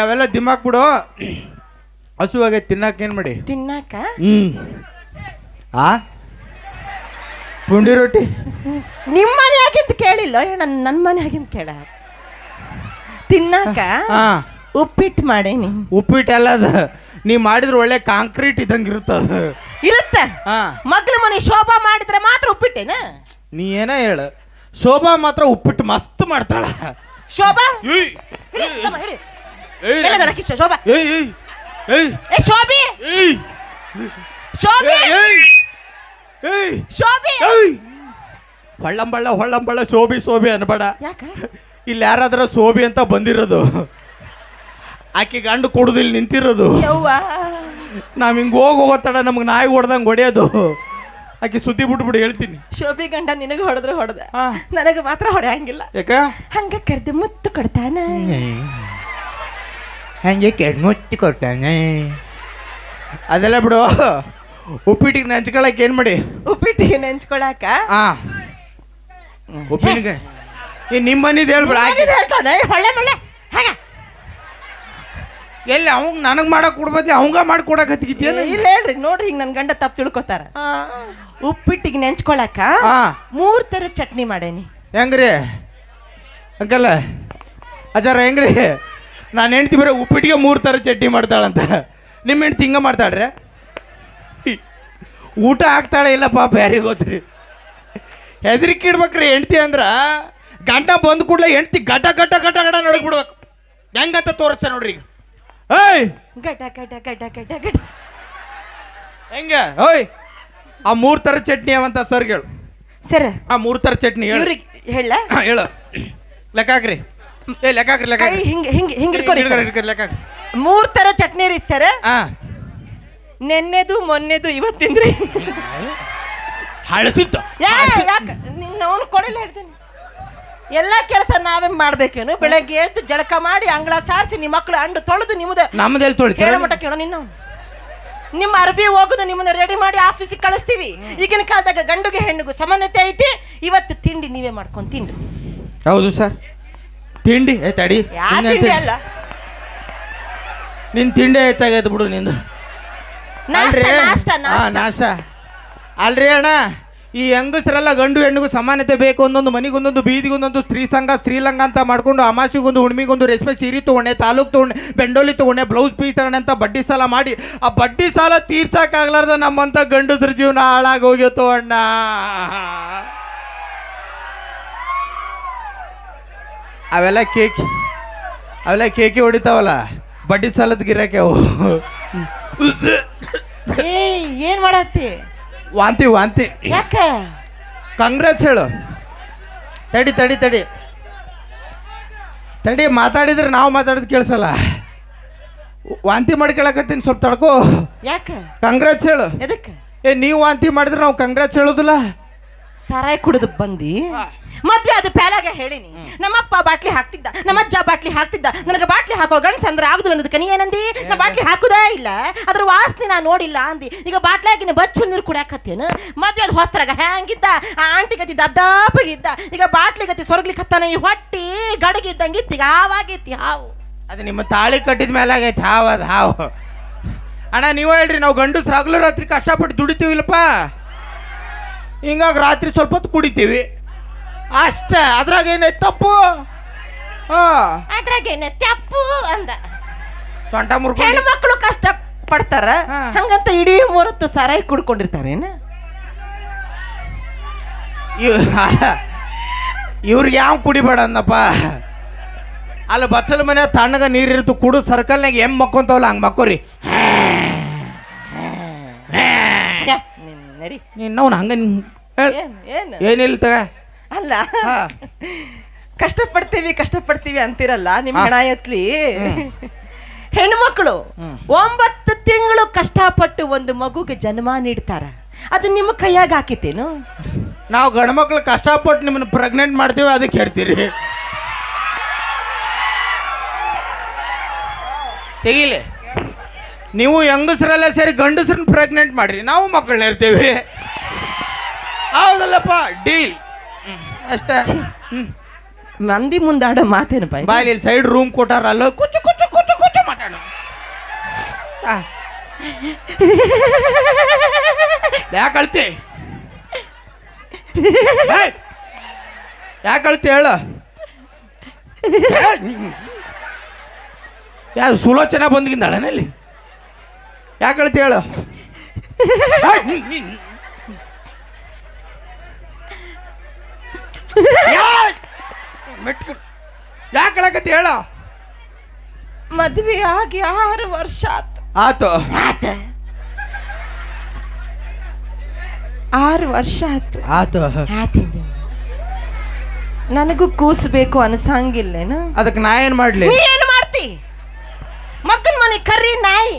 ಅವೆಲ್ಲ ದಿಮಾಕ್ ಬಿಡು. ಹಸುವಾಗ ತಿನ್ನಕ್ಕೆ ಏನು ಮಾಡಿ? ತಿನ್ನಾಕ? ಹ್ಮ್. ಆ? ಪುಂಡಿ ರೊಟ್ಟಿ? ನಿಮ್ಮ ಮನೆಯಾಗಿಂತ ಕೇಳಿಲ್ಲ. ನನ್ನ ನನ್ನ ಆಗಿಂತ ಕೇಳ. ತಿನ್ನಾಕ ಹಾ. ಉಪ್ಪಿಟ್ಟು ಮಾಡೇನಿ. ಉಪ್ಪಿಟ್ಟೆಲ್ಲ ಅದ ನೀ ಮಾಡಿದ್ರೆ ಒಳ್ಳೆ ಕಾಂಕ್ರೀಟ್ ಇದ್ದಂಗೆ ಇರುತ್ತದ ಇರುತ್ತ? ಹಾ. ಮಗ್ಲ ಮನೆ ಶೋಭಾ ಮಾಡಿದ್ರೆ ಮಾತ್ರ ಉಪ್ಪಿಟ್ಟೇನ? ನೀ ಏನ ಹೇಳು? ಶೋಭಾ ಮಾತ್ರ ಉಪ್ಪಿಟ್ಟು ಮಸ್ತ್ ಮಾಡ್ತಾಳ. ಶೋಭಾ? ಏಯ್, ಹಿಡಿ, ತಮ್ಮ, ಹಿಡಿ. ಏಯ್, ಕಿಚ್ಚ, ಶೋಭಾ. ಏಯ್, ಏಯ್, ಏಯ್, ಏ ಶೋಭಿ! ಏಯ್, ಶೋಭಿ! ಏಯ್, ಏಯ್, ಶೋಭಿ! ಏಯ್. ಹೊಳ್ಳಂಬಳ್ಳ ಹೊಳ್ಳಂಬಳ್ಳ ಶೋಭಿ ಶೋಭಿ ಅನ್ಬೇಡ. ಯಾಕ? ಇಲ್ಲಿ ಯಾರಾದ್ರ ಶೋಭಿ ಅಂತ ಬಂದಿರೋದು. ಆಕೆ ಗಂಡು ಕೊಡುದು ಇಲ್ಲಿ ನಿಂತಿರೋದು. ಯವ್ವ! ನಾವ್ ಹಿಂಗ್ ಹೋಗೋ ಹೋಗೋತಡ ನಮ್ಗೆ ನಾಯಿ ಹೊಡ್ದಂಗೆ ಹೊಡೆಯೋದು. ಆಕೆ ಸುದ್ದಿ ಬಿಟ್ಬಿಡು ಹೇಳ್ತೀನಿ. ಶೋಭಿ ಗಂಡ ನಿನಗೆ ಹೊಡೆದ್ರೆ ಹೊಡೆದ. ಹಾ. ನನಗೆ ಮಾತ್ರ ಹೊಡೆಯಂಗಿಲ್ಲ. ಯಾಕ? ಹಂಗ ಕರೆದು ಮುತ್ತು ಕೊಡ್ತಾನ. ಹಂಗೆ ಕೆಡ್ಮುತ್ತಿ ಕೊಡ್ತಾನೆ. ಅದೆಲ್ಲ ಬಿಡು. ಉಪ್ಪಿಟ್ಟಿಗೆ ನೆಂಚ್ಕೊಳಕ್ ಏನ್ ಮಾಡಿ? ಉಪ್ಪಿಟ್ಟಿಗೆ ನೆಂಚ್ಕೊಳಕ? ಹಾ ಉಪ್ಪಿಟ್ಟಿಗೆ. ಈ ನಿಮ್ಮ ಮನಿದ್ ಹೇಳ್ಬಿಡ ಹೇಳ್ತಾನೆ. ಹೊಳ್ಳೆ ಹಾಗ. ಎಲ್ಲಿ ಅವಂಗ ನನಗ್ ಮಾಡಕ್ ಕೊಡ್ಬದ್ಲಿ ಅವಂಗ ಮಾಡಿ ಕೊಡಕ್ ಹತ್ತಿಗಿತ್ತೇನು ಇಲ್ಲ ಹೇಳ್ರಿ ನೋಡ್ರಿ ಹಿಂಗ್ ನನ್ ಗಂಡ ತಪ್ಪು ತಿಳ್ಕೊತಾರ. ಉಪ್ಪಿಟ್ಟಿಗೆ ನೆಂಚ್ಕೊಳಕ ಹಾ ಮೂರ್ ತರ ಚಟ್ನಿ ಮಾಡೇನಿ. ಹೆಂಗ್ರಿ? ಅಂಕಲ್ಲ ಅಜಾರ ಹೆಂಗ್ರಿ? ನಾನು ಹೆಂಡ್ತಿ ಬರೀ ಉಪ್ಪಿಟ್ಟಿಗೆ ಮೂರು ಥರ ಚಟ್ನಿ ಮಾಡ್ತಾಳಂತ. ನಿಮ್ಮ ಹೆಂಡ್ತಿ ಹಿಂಗ ಮಾಡ್ತಾಳ್ರೆ? ಊಟ ಆಗ್ತಾಳೆ ಇಲ್ಲ ಪಾಪ ಯಾರಿಗೆ ಗೊತ್ತ್ರಿ? ಹೆದರಿಕೆ ಇಡ್ಬೇಕ್ರಿ ಹೆಂಡ್ತಿ ಅಂದ್ರ ಗಂಟ ಬಂದ ಕೂಡಲೇ ಹೆಂಡ್ತಿ ಗಟ ಗಟ ಗಟ ಗಟ ನಡಗ್ಬಿಡ್ಬೇಕು ಹೆಂಗಂತ ತೋರಿಸ್ತಾ ನೋಡ್ರಿ ಈಗ. ಏಯ್! ಗಟ ಗಟ ಗಟ ಗಟ ಗಟ. ಹೆಂಗೆ? ಓಯ್! ಆ ಮೂರು ಥರ ಚಟ್ನಿ ಅವಂತ ಸರ್ ಹೇಳು ಸರ್ ಆ ಮೂರು ಥರ ಚಟ್ನಿ ಹೇಳು. ಹೇಳ. ಹೇಳು. ಲೆಕ್ಕ ಹಾಕ್ರಿ. ಏ ಲೆಕ್ಕ ಹಾಕ್ರಿ ಲೆಕ್ಕ ಹಿಂಗೆ ಹಿಂಗೆ ಹಿಂಗ್ ಹಿಡ್ಕೊರಿ ಲೆಕ್ಕ ಹಾಕ್ರಿ. ಮೂರ್ ತರ ಚಟ್ನಿ ರೀ ಸರ್. ಹಾ. ನೆನ್ನೆದು ಮೊನ್ನೆದು ಇವತ್ತಿಂದ್ರಿ ಹಳಸಿತ್ತು ಯಾಕ? ಅವನು ಕೊಡಲ್ಲ ಹೇಳ್ತೀನಿ. ಎಲ್ಲ ಕೆಲಸ ನಾವೇ ಮಾಡ್ಬೇಕೇನು? ಬೆಳಗ್ಗೆ ಎದ್ದು ಜಳಕ ಮಾಡಿ ಅಂಗಳ ಸಾರಿಸಿ ನಿಮ್ಮ ಮಕ್ಕಳು ಅಂಡು ತೊಳೆದು ನಿಮ್ಮದ ನಮ್ಮದೆಲ್ಲಿ ತೊಳೆದು ಕೇಳೋ ಮಟ್ಟ ಕೇಳೋ ನಿನ್ನ ನಿಮ್ಮ ಅರ್ಬಿ ಹೋಗುದು ನಿಮ್ಮನ್ನ ರೆಡಿ ಮಾಡಿ ಆಫೀಸಿಗೆ ಕಳಿಸ್ತೀವಿ. ಈಗಿನ ಕಾಲದಾಗ ಗಂಡುಗೆ ಹೆಣ್ಣಿಗೂ ಸಮಾನತೆ ಐತಿ. ಇವತ್ತು ತಿಂಡಿ ನೀವೇ ಮಾಡ್ಕೊಂಡು ತಿಂಡಿ ಹೌದು ಸರ್. ತಿಂಡಿ ಏ ತಡಿ. ಅಲ್ಲ. ನಿನ್ ತಿಂಡಿ ಹೆಚ್ಚಾಗೈತೆ ಬಿಡು ನಿಂದು. ನಾಷ್ಟ ಅಲ್ರಿ? ನಾಷ್ಟ ಹಾ ನಾಷ್ಟ. ನಾಷ್ಟ. ಅಲ್ರಿ ಅಣ್ಣ ಈ ಹೆಂಗಸರೆಲ್ಲ ಗಂಡು ಹೆಣ್ಣಿಗೂ ಸಮಾನತೆ ಬೇಕು ಒಂದೊಂದು ಮನೆಗೊಂದೊಂದು ಬೀದಿಗೊಂದೊಂದು ಸ್ತ್ರೀ ಸಂಘ ಸ್ತ್ರೀಲಂಗ ಅಂತ ಮಾಡ್ಕೊಂಡು ಅಮಾಸಿಗೊಂದು ಹುಣ್ಮಿಗೊಂದು ರೇಷ್ಮೆ ಸೀರೆ ತೊಗೊಂಡೆ ತಾಲೂಕ್ ತೊಗೊಂಡೆ ಬೆಂಡೋಲಿ ತೊಗೊಂಡೆ ಬ್ಲೌಸ್ ಪೀಸ್ ತಗೊಂಡೆ ಅಂತ ಬಡ್ಡಿ ಸಾಲ ಮಾಡಿ ಆ ಬಡ್ಡಿ ಸಾಲ ತೀರ್ಸಕ್ಕಾಗ್ಲಾರ್ದ ನಮ್ಮಂತ ಗಂಡಸ್ರ ಜೀವನ ಹಾಳಾಗೋಗ್ಯತೋ ಅಣ್ಣ. ಅವೆಲ್ಲ ಕೇಕಿ ಅವೆಲ್ಲ ಕೇಕಿ ಹೊಡಿತಾವಲ್ಲ ಬಡ್ಡಿ ಸಾಲದ ಗಿರಾಕಿ ಅವು. ಏನ್ ಮಾಡತ್ತಿ? ವಾಂತಿ ವಾಂತಿ. ಯಾಕ? ಕಾಂಗ್ರೆಸ್ ಹೇಳು. ತಡಿ ತಡಿ ತಡಿ. ತಡಿ ಮಾತಾಡಿದ್ರೆ ನಾವು ಮಾತಾಡೋದು ಕೇಳಿಸಲ್ಲ. ವಾಂತಿ ಮಾಡ್ಕೊಳಕತ್ತೀನಿ ಸ್ವಲ್ಪ ತಡ್ಕೋ. ಯಾಕೆ? ಕಾಂಗ್ರೆಸ್ ಹೇಳು. ಎದಕ್ಕ ಏ ನೀವು ವಾಂತಿ ಮಾಡಿದ್ರೆ ನಾವು ಕಾಂಗ್ರೆಸ್ ಹೇಳೋದಿಲ್ಲ. ಸಾರಾಯಿ ಕುಡಿದು ಬಂದಿ. ಮದ್ವೆ ಅದು ಪ್ಯಾಲಾಗ ಹೇಳಿನಿ. ನಮ್ಮಪ್ಪ ಬಾಟ್ಲಿ ಹಾಕ್ತಿದ್ದ ನಮ್ಮಜ್ಜ ಬಾಟ್ಲಿ ಹಾಕ್ತಿದ್ದ. ನನಗೆ ಬಾಟ್ಲಿ ಹಾಕೋ ಗಂಡ್ಸ ಅಂದ್ರೆ ಆಗುದಿಲ್ಲ ಅನ್ನೋದಕ್ಕೆ ನೀ ಏನಂದಿ? ನಾ ಬಾಟ್ಲಿ ಹಾಕುದೇ ಇಲ್ಲ. ಅದ್ರ ವಾಸನೆ ನಾ ನೋಡಿಲ್ಲ ಅಂದಿ. ಈಗ ಬಾಟ್ಲಾಗಿನ ಬಚ್ಚು ನೀರು ಕುಡಿಯಾಕತ್ತೇನು? ಮದ್ವೆ ಅದು ಹೊಸ್ತರಾಗ ಹ್ಯಾಂಗಿದ್ದ? ಆ ಆಂಟಿ ಗತಿ ದದ್ದಾಪಗಿದ್ದ ಈಗ ಬಾಟ್ಲಿ ಗತಿ ಸೊರಗ್ಲಿಕ್ಕತ್ತಾನ ಈ ಹೊಟ್ಟಿ ಗಡಗಿದ್ದಂಗಿತ್ತು ಈಗ ಆವಾಗಿತ್ತು ಹಾವು. ಅದು ನಿಮ್ಮ ತಾಳಿ ಕಟ್ಟಿದ ಮೇಲೆ ಆಗೈತಿ ಹಾವು ಅದು ಹಾವು. ಅಣ್ಣ ನೀವು ಹೇಳ್ರಿ ನಾವು ಗಂಡಸ್ರು ಹಗಲು ರಾತ್ರಿ ಕಷ್ಟಪಟ್ಟು ದುಡಿತೀವಿಲ್ಲಪ್ಪ. ಹಿಂಗಾಗಿ ರಾತ್ರಿ ಸ್ವಲ್ಪ ಹೊತ್ತು ಕುಡಿತೀವಿ. ಅಷ್ಟೇ ಅದ್ರಾಗ ಏನೈತೆ ತಪ್ಪು. ಹಾಂ. ಅದ್ರಾಗೇನೆ ತಪ್ಪು ಅಂದ. ಸೊಂಟ ಮುರ್ಕೊಂಡು. ಮಕ್ಕಳು ಕಷ್ಟ ಪಡ್ತಾರ ಹಾ. ಹಂಗಂತ ಇಡೀ ಮೂರತ್ತು ಸಾರಾಯಿ ಕುಡ್ಕೊಂಡಿರ್ತಾರೇನ ಇವ್ರಿಗೆ ಯಾವ ಕುಡಿಬೇಡ ಅಂದಪ್ಪ ಅಲ್ಲಿ ಬಚ್ಚಲ ಮನೆ ತಣ್ಣಗ ನೀರಿರ್ತು ಕುಡು ಸರ್ಕಲ್ನಾಗ ಎಂ ಮಕ್ಕೊಂತವಲ್ಲ ಹಂಗೆ ಮಕ್ಕೋರಿ. ನಡಿ. ನೀನು ಹಂಗ ಏನು ಏನ್ ಏನ್? ಏನಿಲ್ಲ ತಗ. ಅಲ್ಲ. ಹಾ. ಕಷ್ಟಪಡ್ತೀವಿ ಕಷ್ಟಪಡ್ತೀವಿ ಅಂತಿರಲ್ಲ ನಿಮ್ಮ ಹಾ. ಹಣ ಎತ್ಲಿ. ಹೆಣ್ಮಕ್ಳು ಹ್ಮ್. ಒಂಬತ್ತು ತಿಂಗಳು ಕಷ್ಟಪಟ್ಟು ಒಂದು ಮಗುಗೆ ಜನ್ಮ ನೀಡ್ತಾರ. ಅದು ನಿಮ್ಮ ಕೈಯಾಗ ಹಾಕಿತೇನು ನಾವು ಗಂಡು ಮಕ್ಳು ಕಷ್ಟಪಟ್ಟು ನಿಮ್ಮನ್ನ ಪ್ರೆಗ್ನೆಂಟ್ ಮಾಡ್ತೀವಿ ಅದಕ್ಕೆ ಹೇಳ್ತೀರಿ. ತೆಗೀಲಿ. ನೀವು ಹೆಂಗಸರೆಲ್ಲ ಸೇರಿ ಗಂಡಸ್ರನ್ನ ಪ್ರೆಗ್ನೆಂಟ್ ಮಾಡ್ರಿ ನಾವು ಮಕ್ಕಳನ್ನ ಇರ್ತೀವಿ. ಹೌದಲ್ಲಪ್ಪ? ಡೀಲ್ ಅಷ್ಟೇ. ಹ್ಞೂ ಮಂದಿ ಮುಂದಾಡೋ ಮಾತೇನಪ್ಪ? ಬಾಯಲ್ಲಿ ಸೈಡ್ ರೂಮ್ ಕೊಟ್ಟಾರ ಅಲ್ಲ ಕುಚ್ಚು ಕುಚ್ಚು ಕುಚ್ಚು ಕುಚ್ಚು ಮಾತಾಡ. ಯಾಕೆ ಅಳ್ತಿ? ಯಾಕೆ ಅಳ್ತಿ ಹೇಳು? ಯಾರು ಸುಲೋಚನೆ ಬಂದ್ಗಿಂದಾಳನಲ್ಲಿ ಯಾಕೆ ಹೇಳ್ತಿ ಹೇಳು ಯಾಕೆ ಹೇಳಕತ್ತಿ ಹೇಳು? ಮದ್ವೆ ಆಗಿ ಆರು ವರ್ಷ ಆತು. ಆತು. ಆರು ವರ್ಷ ಆತು. ಆತು. ನನಗೂ ಕೂಸ್ಬೇಕು ಅನ್ಸಂಗಿಲ್ಲೇನು? ಅದಕ್ಕೆ ನಾ ಏನು ಮಾಡ್ಲಿ? ಏನು ಮಾಡ್ತಿ? ಮಕ್ಕಳ ಮನೆ ಕರ್ರಿ ನಾಯಿ.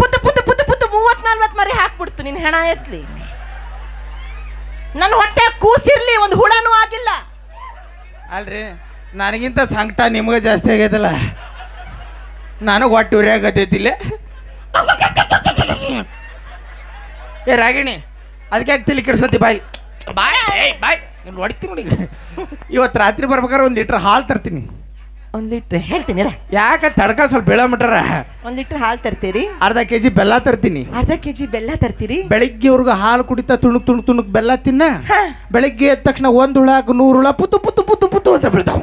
ಪುತ್ತ ಪುತ್ತ ಪುತ್ತ ಪುತ್ತ ಮೂವತ್ ನಲ್ವತ್ತು ಮರಿ ಹಾಕ್ಬಿಡ್ತು ನಿನ್ ಹೆಣ ಎತ್ಲಿ. ನನ್ನ ಹೊಟ್ಟೆ ಕೂಸಿರ್ಲಿ ಒಂದು ಹುಳನೂ ಆಗಿಲ್ಲ. ಅಲ್ರಿ ನನಗಿಂತ ಸಂಕಟ ನಿಮ್ಗೆ ಜಾಸ್ತಿ ಆಗೈತಲ್ಲ. ನನಗೆ ಹೊಟ್ಟೆ ಉರಿಯಾಗತ್ತೈತಿಲ್ಲ ಏ ರಾಗಿಣಿ ಅದಕ್ಕೆ ಆಗ್ತಿಲ್ಲ ಕೆಡ್ಸೋತಿ ಬಾಯ್? ಬಾಯ್ ಏಯ್ ಬಾಯ್. ಹೊಡಿತೀನಿ ನೋಡಿ. ಇವತ್ತು ರಾತ್ರಿ ಬರ್ಬೇಕಾದ್ರೆ ಒಂದು ಲೀಟ್ರ್ ಹಾಲು ತರ್ತೀನಿ. ಒಂದ್ ಲೀಟ್ರ್ ಹೇಳ್ತೀನಿ ಯಾಕ ಯಾಕೆ ತಡ್ಕ ಸ್ವಲ್ಪ ಬೆಳ ಮಟ್ರ? ಒಂದ್ ಲೀಟ್ರ್ ಹಾಲು ತರ್ತೀರಿ. ಅರ್ಧ ಕೆ ಜಿ ಬೆಲ್ಲ ತರ್ತೀನಿ. ಅರ್ಧ ಕೆಜಿ ಬೆಲ್ಲ ತರ್ತೀರಿ. ಬೆಳಿಗ್ಗೆವರೆಗೂ ಹಾಲು ಕುಡಿತಾ ತುಣುಕ್ ತುಣುಕ್ ತುಣುಕ್ ಬೆಲ್ಲ ತಿನ್ನ. ಹಾ. ಬೆಳಿಗ್ಗೆ ಎದ್ದ ತಕ್ಷಣ ಒಂದ್ ಹುಳ ನೂರು ಹುಳ ಪುತ್ತು ಪುತ್ತು ಪುತ್ತು ಪುತ್ತು ಅಂತ ಬೀಳ್ತಾವ.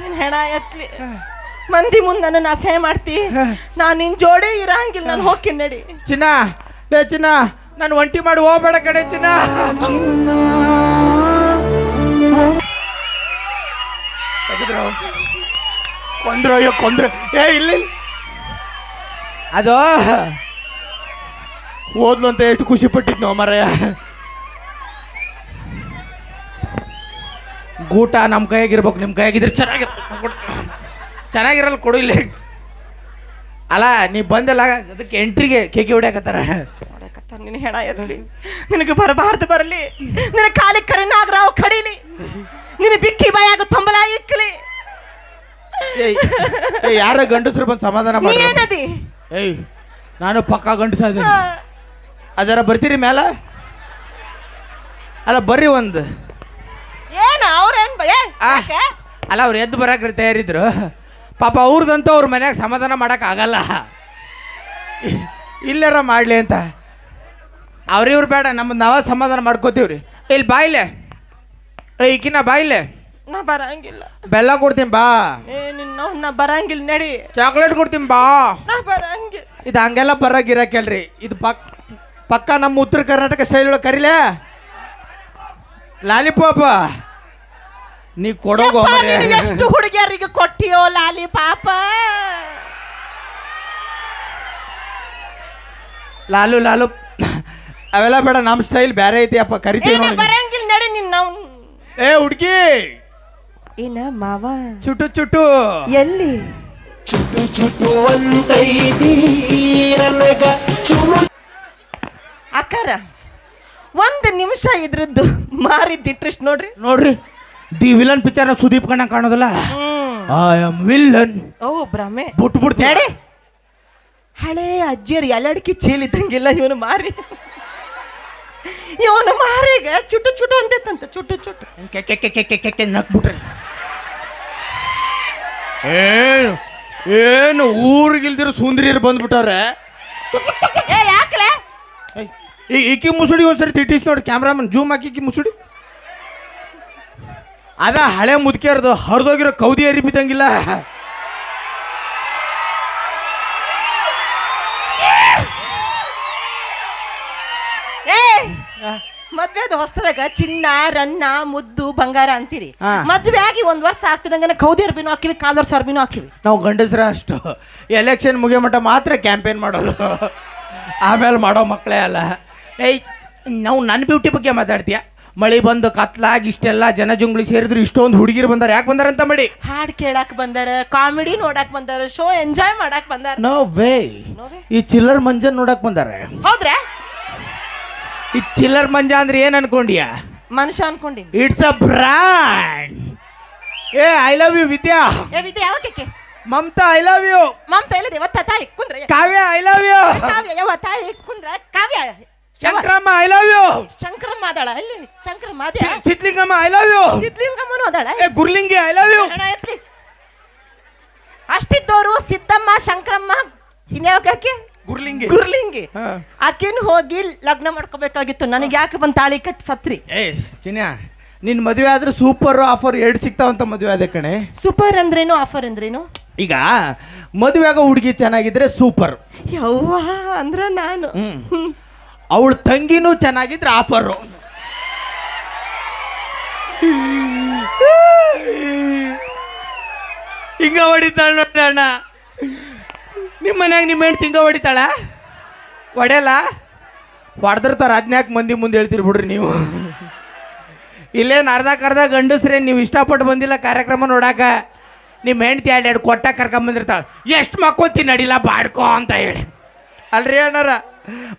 ನಿನ್ ಹೆಣ ಎತ್ಲಿ. ಮಂದಿ ಮುಂದೆ ನನ್ನ ಅಸಹ್ಯ ಮಾಡ್ತಿ. ನಾನು ನಿನ್ ಜೋಡಿ ಇರಂಗಿಲ್ಲ. ನಾನು ಹೋಗ್ತೀನಿ ನಡಿ. ಚಿನ್ನ ಲೇ ಚಿನ್ನ ನಾನು ಒಂಟಿ ಮಾಡಿ ಹೋಗ್ಬೇಡ ಕಡೆ ಚಿನ್ನ. ತೆಗೆದ್ರು ಕೊಂದ್ರು ಅಯ್ಯೋ ಕೊಂದ್ರು. ಏ ಇಲ್ಲ. ಅದು? ಓದ್ಲು ಅಂತ ಎಷ್ಟು ಖುಷಿ ಪಟ್ಟಿದ್ನೋ ಮರಯ್ಯ ಗೂಟ ನಮ್ಮ ಕೈಯಾಗಿರ್ಬೇಕು ನಿಮ್ಮ ಕೈಯಾಗಿದ್ರೆ ಚೆನ್ನಾಗಿರ್ಬೇಕು. ಕೊಡು. ಚೆನ್ನಾಗಿರಲ್ಲ ಕೊಡು ಇಲ್ಲಿ. ಅಲ್ಲ ನೀ ಬಂದಲ್ಲ ಅದಕ್ಕೆ ಎಂಟ್ರಿಗೆ ಕೇಕಿ ಹೊಡ್ಯಾಕತ್ತಾರ? ನೋಡಕತ್ತಾರ ನಿನ್ ಹೆಣ ಎತ್ಲಿ ನಿನಗೆ ಬರಬಾರ್ದು ಬರಲಿ. ನಿನ್ನ ಕಾಲಿ ಕರಿನಾಗ್ರಾವ್ ಕಡಿಲಿ. ನಿನ್ನ ಬಿಕ್ಕಿ ಬಾಯಾಗ ತೊಂಬಲ ಇಕ್ಕಲಿ ಯಾರ ಗಂಡಸರು ಬಂದು ಸಮಾಧಾನ ನೀ ಮಾಡಿ ಏನದಿ ಏಯ್ ನಾನು ಪಕ್ಕ ಗಂಡಸ ಹಾ. ಅದರ ಬರ್ತೀರಿ ಮ್ಯಾಲ? ಅಲ್ಲ ಬರ್ರಿ ಒಂದು. ಏನ ಅವ್ರೇನ್ ಬ- ಏ, ಆ. ಯಾಕೆ? ಅಲ್ಲ ಅವ್ರು ಎದ್ದು ಬರಾಕ್ರಿ ತಯಾರಿದ್ರು. ಪಾಪ ಅವ್ರದಂತೂ ಅವ್ರ ಮನ್ಯಾಗ ಸಮಾಧಾನ ಮಾಡಕ್ ಆಗಲ್ಲ. ಇಲ್ಲಾರ ಮಾಡ್ಲಿ ಅಂತ. ಅವ್ರಿವ್ರು ಬೇಡ ನಮ್ಮ ನಾವ ಸಮಾಧಾನ ಮಾಡ್ಕೋತೀವ್ರಿ. ಇಲ್ಲಿ. ಬಾಯ್ಲೆ ಈಕಿನ ಬಾಯ್ಲೆ ನಾ ಬರಂಗಿಲ್ಲ. ಬೆಲ್ಲ ಕೊಡ್ತೀನಿ ಬಾ. ಏ ನಿನ್ನ ನಾ ಬರಂಗಿಲ್ಲ ನಡಿ. ಚಾಕ್ಲೇಟ್ ಕೊಡ್ತೀನಿ ಬಾ. ನಾ ಬರಂಗಿಲ್ಲ. ಇದು ಹಂಗೆಲ್ಲ ಬರಾಗಿರಕಲ್ರಿ ಇದು ಪಕ್ ಪಕ್ಕ ನಮ್ಮ ಉತ್ತರ ಕರ್ನಾಟಕ ಶೈಲಿ ಒಳಗೆ ಕರೀಲೆ. ಲಾಲಿಪಾಪ. ನೀ ಕೊಡೋ ಯಪ್ಪ, ಮರ್ರೆ. ನೀನು ಎಷ್ಟು ಹುಡುಗಿಯರಿಗೆ ಕೊಟ್ಟಿಯೋ ಲಾಲಿ ಪಾಪ ಲಾಲು ಲಾಲು. ಅವೆಲ್ಲ ಬೇಡ ನಮ್ಮ ಸ್ಟೈಲ್ ಬೇರೆ ಐತಿ ಅಪ್ಪ. ಕರಿತೀವಿ ನೋಡಿ. ಬರಂಗಿಲ್ಲ ನಡಿ ನಿನ್ನ ಏ ಹುಡ್ಗಿ! ಏನ ಮಾವ? ಚುಟು ಚುಟು. ಎಲ್ಲಿ? ಅಕ್ಕಾರ ಒಂದು ನಿಮಿಷ ಇದ್ರದ್ದು ಮಾರಿದ್ದಿಟ್ರಿಷ್ಟು ನೋಡ್ರಿ. ನೋಡ್ರಿ ದಿ ವಿಲನ್ ಪಿಕ್ಚರ್ ಸುದೀಪ್ ಕಣ್ಣ ಕಾಣೋದಲ್ಲ? ಐ ಆಮ್ ವಿಲನ್ ಓ ಭ್ರಮೆ ಬಿಟ್ಟು ಬಿಡ್ತೀನಿ ನಡಿ. ಹಳೇ ಅಜ್ಜಿಯರು ಎಲ್ಲಡಿಕೆ ಚೀಲ್ ಇದ್ದಂಗಿಲ್ಲ ಇವನು ಮಾರಿ. ಇವನು ಮಾರಿಗೆ ಚುಟ್ಟು ಚುಟ್ಟು ಅಂತೈತಂತ ಚುಟ್ಟು ಚುಟ್ಟು. ಕೆ ಕೆ ಕೆ ಕೆ ಕೆ ಕೆ ಕೆ ನಕ್ಬಿಟ್ರಿ ಏನು ಏನು ಊರಿಗಿಲ್ದಿರೋ ಸುಂದರಿಯರು ಬಂದ್ಬಿಟ್ಟವ್ರೆ? ಏ ಯಾಕಲೆ? ಈ ಈಕಿ ಮುಸುಡಿ ಒಂದ್ಸರಿ ತಿಟ್ಟಿಸ್ ನೋಡಿ ಕ್ಯಾಮ್ರಾಮನ್ ಜೂಮ್ ಹಾಕಿ ಈಕಿ ಮುಸುಡಿ. ಅದ ಹಳೆ ಮುದುಕಿಯರ್ದು ಹರಿದೋಗಿರೋ ಕೌದಿ ಅರಿ ಬಿದ್ದಂಗಿಲ್ಲ ಮದ್ವೆದ ಹೊಸದಾಗ ಚಿನ್ನ ರನ್ನ ಮುದ್ದು ಬಂಗಾರ ಅಂತೀರಿ. ಹಾ. ಮದ್ವೆ ಆಗಿ ಒಂದ್ ವರ್ಷ ಆಗ್ತಿದಂಗ ಕೌದಿ ಅರ್ಬಿನೂ ಹಾಕಿವಿ ಕಾಲರ್ ಅರ್ಬಿನೂ ಹಾಕಿವಿ. ನಾವು ಗಂಡಸ್ರ ಅಷ್ಟು. ಎಲೆಕ್ಷನ್ ಮುಗಿಯೋ ಮಟ್ಟ ಮಾತ್ರ ಕ್ಯಾಂಪೇನ್ ಮಾಡೋದು. ಆಮೇಲೆ ಮಾಡೋ ಮಕ್ಕಳೇ ಅಲ್ಲ. ಏಯ್ ನಾವು ನನ್ನ ಬ್ಯೂಟಿ ಬಗ್ಗೆ ಮಾತಾಡ್ತೀಯ? ಮಳೆ ಬಂದು ಕತ್ಲಾಗಿ ಇಷ್ಟೆಲ್ಲ ಜನ ಜುಂಗ್ಳಿ ಸೇರಿದ್ರು ಇಷ್ಟೊಂದು ಹುಡುಗಿರು ಬಂದಾರ. ಯಾಕೆ ಬಂದಾರಂತ ಮಾಡಿ. ಹಾಡ್ ಕೇಳಾಕ್ ಬಂದಾರ ಕಾಮಿಡಿ ನೋಡಾಕ್ ಬಂದಾರ ಶೋ ಎಂಜಾಯ್ ಮಾಡಾಕ್ ಬಂದಾರ. ನೋ ವೇ ಈ ಚಿಲ್ಲರ್ ಮಂಜನ್ ನೋಡಕ್ ಬಂದಾರೆ. ಹೌದ್ರಾ? ಈ ಚಿಲ್ಲರ್ ಮಂಜ ಅಂದ್ರೆ ಏನ್ ಅನ್ಕೊಂಡ್ಯಾ? ಮನುಷ್ಯ ಅನ್ಕೊಂಡಿ ಇಟ್ಸ್ ಅ ಬ್ರ್ಯಾಂಡ್ ಏ ಐ ಲವ್ ಯು ವಿದ್ಯಾ. ಏ ವಿದ್ಯೆ ಯಾವಕ್ಕೆ Mamata I love you Mamata ಇಲ್ಲದೆ ಒತ್ತ ತಾಯಿ ಕುಂದ್ರೆ? Kavya I love you Kavya ಯಾವ ತಾಯಿ ಕುಂದ್ರ? Kavya Shankaramma I love you Shankaramma ಅದಾಳ ಇಲ್ಲಿ ಶಂಕರಮ್ಮ ಅದ್ಯಾ ಸಿದ್ಲಿಂಗಮ್ಮ ಐ ಲವ್ ಯು ಸಿದ್ಲಿಂಗಮ್ಮನು ಅದಾಳ? ಏ ಗುರ್ಲಿಂಗಿ ಐ ಲವ್ ಯು ಅಷ್ಟಿದ್ದವರು ಎತ್ಲಿ. ಸಿದ್ದಮ್ಮ ಶಂಕರಮ್ಮ ಇನ್ಯಾವಕ್ಕೆ ಗುರ್ಲಿಂಗಿ. ಗುರ್ಲಿಂಗಿ. ಹಾ. ಆಕಿನ್ ಹೋಗಿ ಲಗ್ನ ಮಾಡ್ಕೋಬೇಕಾಗಿತ್ತು. ನನಗೆ ಯಾಕೆ ಬಂದ್ ತಾಳಿ ಕಟ್ ಸತ್ರಿ? ಏ ಚಿನ್ಯಾ ನಿನ್ ಮದುವೆ ಆದ್ರೆ ಸೂಪರ್ ಆಫರ್ ಎರಡು ಸಿಗ್ತಾವಂತ ಮದುವೆ ಆದ ಕಣೆ. ಸೂಪರ್ ಅಂದ್ರೇನು? ಆಫರ್ ಅಂದ್ರೇನು? ಈಗ ಮದುವೆ ಆಗೋ ಹುಡುಗಿ ಚೆನ್ನಾಗಿದ್ರೆ ಸೂಪರ್ ಯವ್ವ ಅಂದ್ರ ನಾನು. ಹ್ಮ್. ಹ್ಮ್. ಅವಳ ತಂಗಿನೂ ಚೆನ್ನಾಗಿದ್ರೆ ಆಫರ್ ಹಿಂಗ ಹೊಡಿತಾಳ ನೋಡಿ ಅಣ್ಣ. ನಿಮ್ಮ ಮನ್ಯಾಗ ನಿಮ್ಮ ಹೆಣ್ಣು ತಿಂಗ ಹೊಡಿತಾಳ? ಹೊಡೆಯಲ್ಲ? ಹೊಡೆದಿರ್ತಾರ, ಅದ್ನ್ಯಾಕೆ ಮಂದಿ ಮುಂದೆ ಹೇಳ್ತೀರಿ ಬಿಡ್ರಿ ನೀವು. ಇಲ್ಲೇನು ಅರ್ಧ ಗಂಡಸ್ರೇ, ನೀವು ಇಷ್ಟಪಟ್ಟು ಬಂದಿಲ್ಲ ಕಾರ್ಯಕ್ರಮ ನೋಡಾಕ. ನಿಮ್ಮ ಹೆಂಡ್ತಿ ಎರಡು ಎರಡು ಕೊಟ್ಟ ಕರ್ಕೊಂಬಂದಿರ್ತಾಳೆ ಎಷ್ಟು ಮಕ್ಕೋತಿ ನಡಿಲ್ಲ ಬಾಡ್ಕೋ ಅಂತ ಹೇಳಿ. ಅಲ್ರಿ ಅಣ್ಣಾರ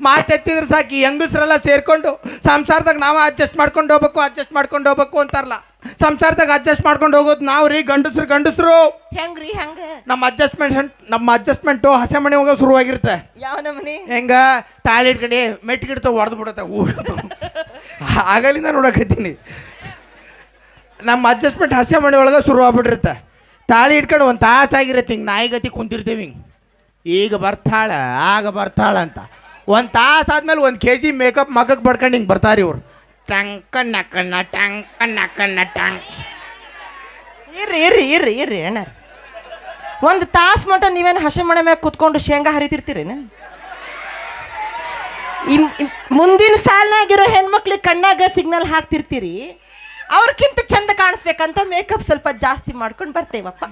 ಮಾತೆತ್ತಿದ್ರೆ ಸಾಕು ಈ ಹೆಂಗಸ್ರೆಲ್ಲ ಸೇರ್ಕೊಂಡು ಸಂಸಾರದಾಗ ನಾವು ಅಡ್ಜಸ್ಟ್ ಮಾಡ್ಕೊಂಡು ಹೋಗ್ಬೇಕು ಅಡ್ಜಸ್ಟ್ ಮಾಡ್ಕೊಂಡು ಹೋಗ್ಬೇಕು ಅಂತಾರಲ್ಲ. ಸಂಸಾರದಾಗ ಅಡ್ಜಸ್ಟ್ ಮಾಡ್ಕೊಂಡು ಹೋಗೋದು ನಾವು ರೀ ಗಂಡಸ್ರು ಗಂಡಸ್ರು. ಹೆಂಗ್ರಿ ಹೆಂಗ? ನಮ್ಮ ಅಡ್ಜಸ್ಟ್ಮೆಂಟ್ ನಮ್ಮ ಅಡ್ಜಸ್ಟ್ಮೆಂಟು ಹಸೆ ಮನೆ ಹೋಗೋ ಶುರುವಾಗಿರುತ್ತೆ. ಯಾವ ನಮ್ಮನೆ ಹೆಂಗ? ತಾಳಿ ಇಟ್ಕೊಂಡು ಮೆಟ್ಟಿಗಿಡ್ತ ಹೊಡೆದು ಬಿಡುತ್ತೆ. ಆಗಲಿಂದ ನೋಡಕತ್ತೀನಿ. ನಮ್ಮ ಅಡ್ಜಸ್ಟ್ಮೆಂಟ್ ಹಸೆ ಮನೆ ಒಳಗೆ ಶುರು ಆಗ್ಬಿಟ್ಟಿರುತ್ತೆ ತಾಳಿ ಇಟ್ಕೊಂಡು ಒಂದು ತಾಸಾಗಿರುತ್ತೆ ಹಿಂಗೆ ನಾಯಿಗತಿ ಕುಂತಿರ್ತೀವಿ ಹಿಂಗೆ. ಈಗ ಬರ್ತಾಳ ಆಗ ಬರ್ತಾಳ ಅಂತ. ಒಂದು ತಾಸು ಆದ್ಮೇಲೆ ಒಂದು ಕೆ ಜಿ ಮೇಕಪ್ ಮಗಕ್ಕೆ ಬಡ್ಕೊಂಡು ಹಿಂಗೆ ಬರ್ತಾರೆ ಇವ್ರು. ಟಂಕ ನಕ್ಕಣ್ಣ ಟಂಕ ನಕ್ಕಣ್ಣ ಟಂಕ್. ಇರ್ರಿ ಇರ್ರಿ ಇರ್ರಿ ಇರ್ರಿ ಅಣ್ಣ ಒಂದು ತಾಸು ಮಟ್ಟ ನೀವೇನು ಹಸೆ ಮಣೆ ಮ್ಯಾಗ ಕುತ್ಕೊಂಡು ಶೇಂಗಾ ಹರಿತಿರ್ತೀರೇನು ಇಮ್- ಇಮ್- ಮುಂದಿನ ಸಾಲಿನಾಗಿರೋ ಹೆಣ್ಮಕ್ಳಿಗೆ ಕಣ್ಣಾಗ ಸಿಗ್ನಲ್ ಹಾಕ್ತಿರ್ತೀರಿ. ಅವ್ರಕ್ಕಿಂತ ಚಂದ ಕಾಣಿಸ್ಬೇಕಂತ ಮೇಕಪ್ ಸ್ವಲ್ಪ ಜಾಸ್ತಿ ಮಾಡ್ಕೊಂಡು ಬರ್ತೇವಪ್ಪ.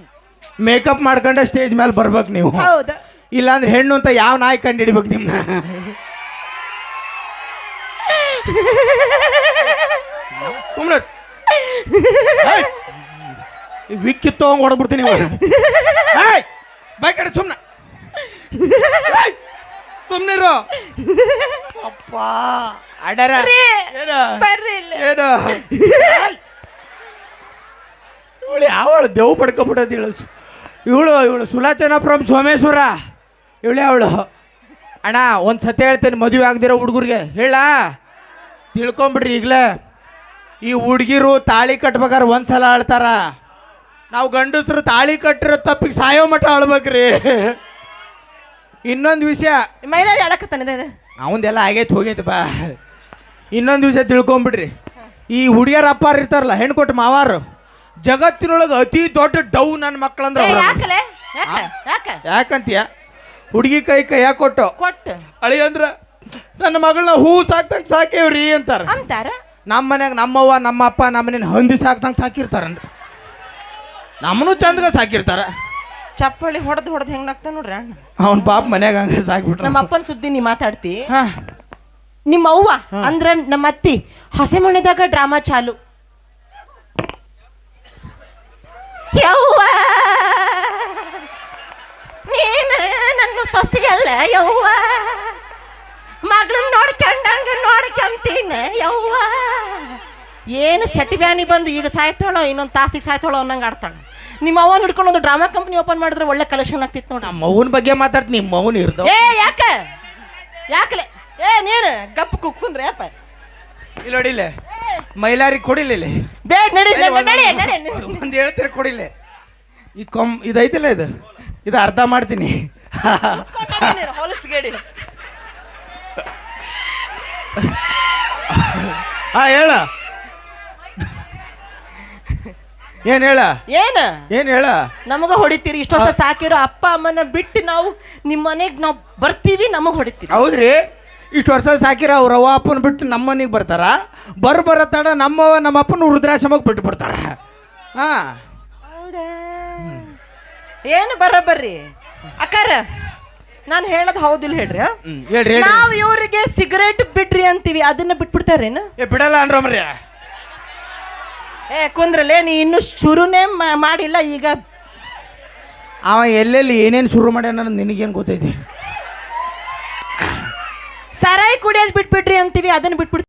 ಮೇಕಪ್ ಮಾಡ್ಕೊಂಡೆ ಸ್ಟೇಜ್ ಮೇಲೆ ಬರ್ಬೇಕು ನೀವು. ಹೌದಾ. ಇಲ್ಲಾಂದ್ರೆ ಹೆಣ್ಣು ಅಂತ ಯಾವ ನಾಯಿ ಕಂಡು ಹಿಡಿಬೇಕು ನಿಮ್ಮನ್ನ ಸುಮ್ಮನೆ ವಿಕ್ಕಿ ತಗೊಂಡ್ ಹೊಡೆದ್ಬಿಡ್ತೀನಿ ಇವಾಗ. ಏಯ್! ಬೈ ಕಡೆ ಸುಮ್ಮನೆ ಸುಮ್ಮನಿರು ಅಪ್ಪ. ಅಡರ ಏನು. ಏನು? ಇವಳು ಯಾವಳು ದೇವ್ ಪಡ್ಕೊಬಿಟ್ಟದ ಇವಳು ಇವಳು ಇವಳು ಪ್ರಮ್ ಸೋಮೇಶ್ವರ. ಇವಳೇ ಅವಳು. ಅಣ್ಣ ಒಂದು ಸತಿ ಹೇಳ್ತೇನೆ ಮದುವೆ ಆಗದಿರೋ ಹುಡುಗರಿಗೆ. ಹೇಳ ತಿಳ್ಕೊಂಬಿಡ್ರಿ ಈಗಲೇ. ಈ ಹುಡುಗಿರು ತಾಳಿ ಕಟ್ಬೇಕಾದ್ರೆ ಒಂದು ಸಲ ಆಳ್ತಾರ. ನಾವು ಗಂಡಸರು ತಾಳಿ ಕಟ್ಟಿರೋ ತಪ್ಪಿಗೆ ಸಾಯೋ ಮಟ್ಟ ಆಳ್ಬೇಕ್ರಿ. ಇನ್ನೊಂದು ವಿಷಯ. ಮಹಿಳೆಯರು ಹೇಳಕತ್ತಾನೆ ಅವಂದೆಲ್ಲ ಆಗೈತೆ ಹೋಗೈತೆ ಬಾ ಇನ್ನೊಂದು ವಿಷಯ ತಿಳ್ಕೊಂಬಿಡ್ರಿ. ಈ ಹುಡುಗಿಯರ ಅಪ್ಪಾರು ಇರ್ತಾರಲ್ಲ ಹೆಣ್ಣು ಕೊಟ್ಟು ಮಾವಾರು ಜಗತ್ತಿನೊಳಗೆ ಅತಿ ದೊಡ್ಡ ಡೌ ನನ್ನ ಮಕ್ಕಳಂದ್ರೆ ಯಾಕ? ಯಾಕ? ಯಾಕಂತೀಯ? ಹುಡುಗಿ ಕೈ ಕೈಯಾಗ ಕೊಟ್ಟು? ಕೊಟ್ಟು. ಅಳಿ ಅಂದ್ರ ನನ್ನ ಮಗಳನ್ನ ಹೂ ಸಾಕ್ತಂಗೆ ಸಾಕೇವ್ರಿ ಅಂತಾರೆ. ಅಂತಾರ? ನಮ್ಮ ಮನ್ಯಾಗ ನಮ್ಮವ್ವ ನಮ್ಮ ಅಪ್ಪ ನಮ್ಮನೇನ ಹಂದಿ ಸಾಕ್ತಂಗೆ ಸಾಕಿರ್ತಾರ ನಮ್ಮನು ಚಂದಗ ಸಾಕಿರ್ತಾರ. ಚಪ್ಪಳಿ ಹೊಡೆದು ಹೊಡೆದು ಹೆಂಗ್ ನಗ್ತಾ ನೋಡ್ರಿ ಅಣ್ಣ? ಅವನ ಪಾಪ ಮನ್ಯಾಗ ಹಂಗ ಸಾಕ್ಬಿಟ್ರ. ನಮ್ಮ ಅಪ್ಪನ ಸುದ್ದಿ ನೀ ಮಾತಾಡ್ತಿ? ಹಾ. ನಿಮ್ಮ ಅವ್ವ ಅಂದ್ರ ನಮ್ಮ ಅತ್ತಿ ಹಸೆ ಮನೆದಾಗ ಡ್ರಾಮಾ ಚಾಲು. ಯವ್ವ! ನೀನು ನನ್ನ ಸೊಸೆಯಲ್ಲ ಯವ್ವ! ಮಗಳನ್ನ ನೋಡ್ಕೊಂಡಂಗ ನೋಡ್ಕೊಂತೀನಿ ಯವ್ವ. ಏನು ಸೆಟಿವ್ಯಾನಿ ಬಂದು ಈಗ ಸಾಯ್ತಾಳೋ ಇನ್ನೊಂದು ತಾಸಿಗೆ ಸಾಯ್ತಾಳೋ ಅನ್ನಂಗೆ ಆಡ್ತಾಳೆ. ನಿಮ್ಮ ಅವನ್ ಹಿಡ್ಕೊಂಡು ಒಂದು ಡ್ರಾಮಾ ಕಂಪ್ನಿ ಓಪನ್ ಮಾಡಿದ್ರೆ ಒಳ್ಳೆ ಕಲೆಕ್ಷನ್ ಆಗ್ತಿತ್ತು ನೋಡಿ. ನಮ್ಮ ಬಗ್ಗೆ ಮಾತಾಡ್ತೀನಿ ನಿಮ್ಮ ಮೌನ್ ಇರ್ದು ಏ ಯಾಕ? ಯಾಕಲೆ? ಏ ನೀನು ಗಪ್ಪ ಕುಕ್ಕುಂದ್ರೆ ಅಪ್ಪ ಇಲ್ಲಿ ನೋಡಿಲ್ಲ ಮೈಲಾರಿ ಕೊಡಿಲ್ಲ ಇಲ್ಲಿ. ಬೇಡ ನಡಿ ಒಂದು ಹೇಳ್ತೀರ ಕೊಡಿಲ್ಲ ಈ ಕೊಮ್ ಇದೈತಿಲ್ಲ ಇದು? ಇದು ಅರ್ಧ ಮಾಡ್ತೀನಿ. ಹೊಲಸ್ಗೇಡಿ. ಹಾ ಹೇಳ. ಏನ್ ಹೇಳ? ಏನ? ಏನ್ ಹೇಳ? ನಮಗ ಹೊಡಿತೀರಿ. ಇಷ್ಟು ವರ್ಷ ಸಾಕಿರೋ ಅಪ್ಪ ಅಮ್ಮನ ಬಿಟ್ಟು ನಾವು ನಿಮ್ಮ ಮನೆಗ್ ನಾವು ಬರ್ತೀವಿ ನಮಗ್ ಹೊಡಿತೀರಿ. ಹೌದ್ರಿ. ಇಷ್ಟು ವರ್ಷ ಸಾಕಿರ ಅವ್ರ ಅವ್ವ ಅಪ್ಪನ ಬಿಟ್ಟು ನಮ್ಮ ಮನೆಗೆ ಬರ್ತಾರ. ಬರ್ ಬರೋ ತಡ ನಮ್ಮವ್ವ ನಮ್ಮ ಅಪ್ಪನ ವೃದ್ಧಾಶ್ರಮಕ್ಕೆ ಬಿಟ್ಟು ಬರ್ತಾರ ಹಾ ಏನು ಏನು ಬರಬರ್ರಿ? ಅಕ್ಕಾರ ನಾನು ಹೇಳೋದು ಹೌದಿಲ್ಲ ಹೇಳ್ರಿ ಆ? ಹ್ಮ್, ಹೇಳ್ರಿ ಹೇಳ್ರಿ. ನಾವು ಇವರಿಗೆ ಸಿಗರೇಟ್ ಬಿಡ್ರಿ ಅಂತೀವಿ ಅದನ್ನ ಬಿಟ್ಬಿಡ್ತಾರೇನು ಏ ಬಿಡಲ್ಲ ಅನ್ರಮ್ರಿ ಏ ಕುಂದ್ರಲ್ಲೇ ನೀ ಇನ್ನು ಶುರುನೇ ಮಾ- ಮಾಡಿಲ್ಲ ಈಗ ಅವ ಎಲ್ಲೆಲ್ಲಿ ಏನೇನು ಶುರು ಮಾಡ್ಯಾನ ಅನ್ನೋದು ನಿನಗೇನು ಗೊತ್ತೈತಿ? ಸರಾಯಿ ಕುಡಿಯೋದು ಬಿಟ್ಬಿಡ್ರಿ ಅಂತೀವಿ ಅದನ್ನ ಬಿಟ್ಬಿಡ್ತೀವಿ.